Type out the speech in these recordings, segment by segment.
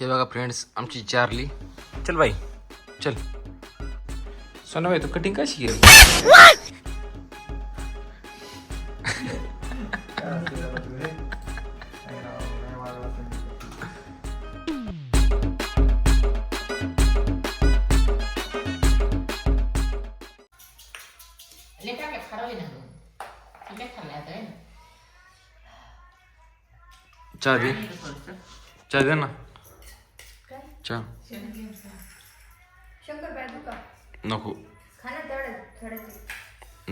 हे बघा फ्रेंड्स आमची चारली चल बाई. चल. सोना बाई तू कटिंग कशी केली? चहा दे चहा दे ना? चहा शंकर पाय दुखा नको. खाना तेवढं थोडं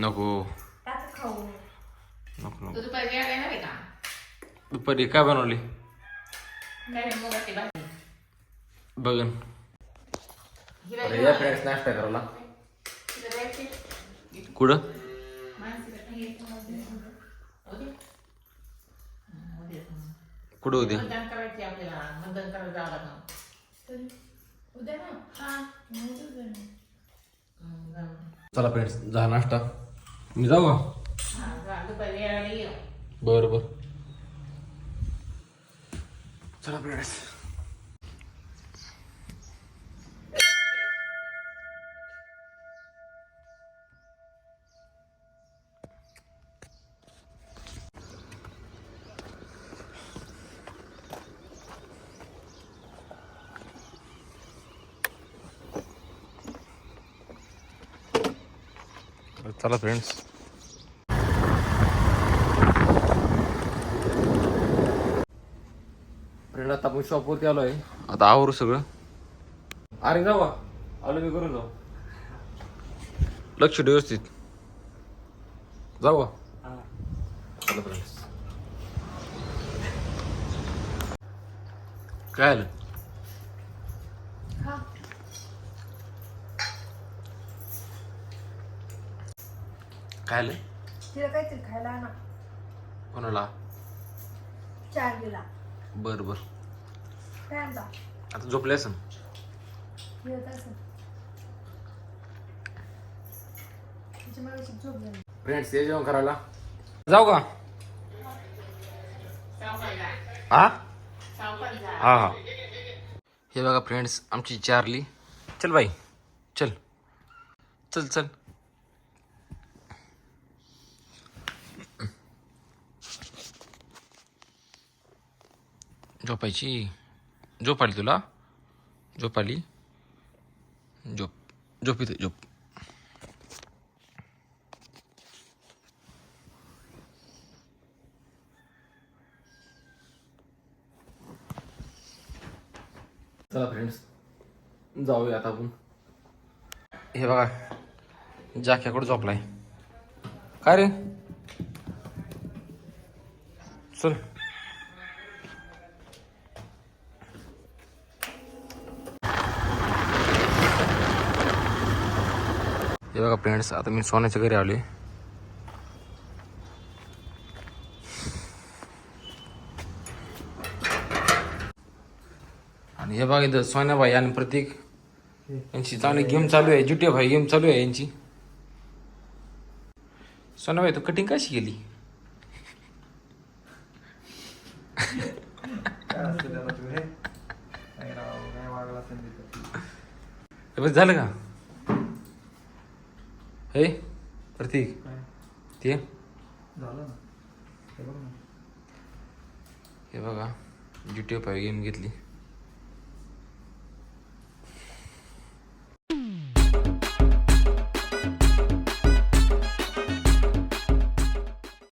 नको. टाक खाऊ. नको नको. तू दुपारी वेळ का? दुपारी काय बनवली? काय रे मुगाची भाजी. बघन. अरे या. फ्रेंड्स नाश्ता करायला. कुठं. कुठं उद्या मतदान करायचे आपल्याला मतदान करायला जावं उद्या ना? हा. चला फ्रेंड्स झाला नाश्ता. मी जाऊ का? हा. बरं बरं. चला फ्रेंड्स चला फ्रेंड्स फ्रेंड आता आपण शॉपवरती आलो आहे आता आवरू सगळं. अरे जाऊ? आलो मी करून जाऊ. लक्ष ठेव व्यवस्थित. जाऊ चला फ्रेंड्स काय आलं? काय आलं तिला काहीतरी खायला ना कोणाला? चार गेला बर बर. काय आता झोपले असं येत असं तिच्या मागाशी झोप झाली फ्रेंड्स ये जेवण करायला. जाऊ का. हा. हा हा. हे बघा फ्रेंड्स आमची चारली. चल बाई चल. चल चल. झोपायची. झोप आली तुला? झोप आली झोप. झोप इथे झोप. चला फ्रेंड्स जाऊया आता आपण. हे बघा जाक्याकडे झोपलाय? काय रे? चल. हे बघा फ्रेंड्स आता मी सोन्याच्या घरी आलोय. आणि हे बघा इथं सोन्याबाई आणि प्रतीक. यांची चांगली गेम चालू आहे. जुटिया भाई गेम चालू आहे यांची. सोनाबाई तू कटिंग कशी केली? झालं का? हे प्रतीक. ते? झालं ना. हे बघ ना. हे बघा जुटिया भाई गेम घेतली.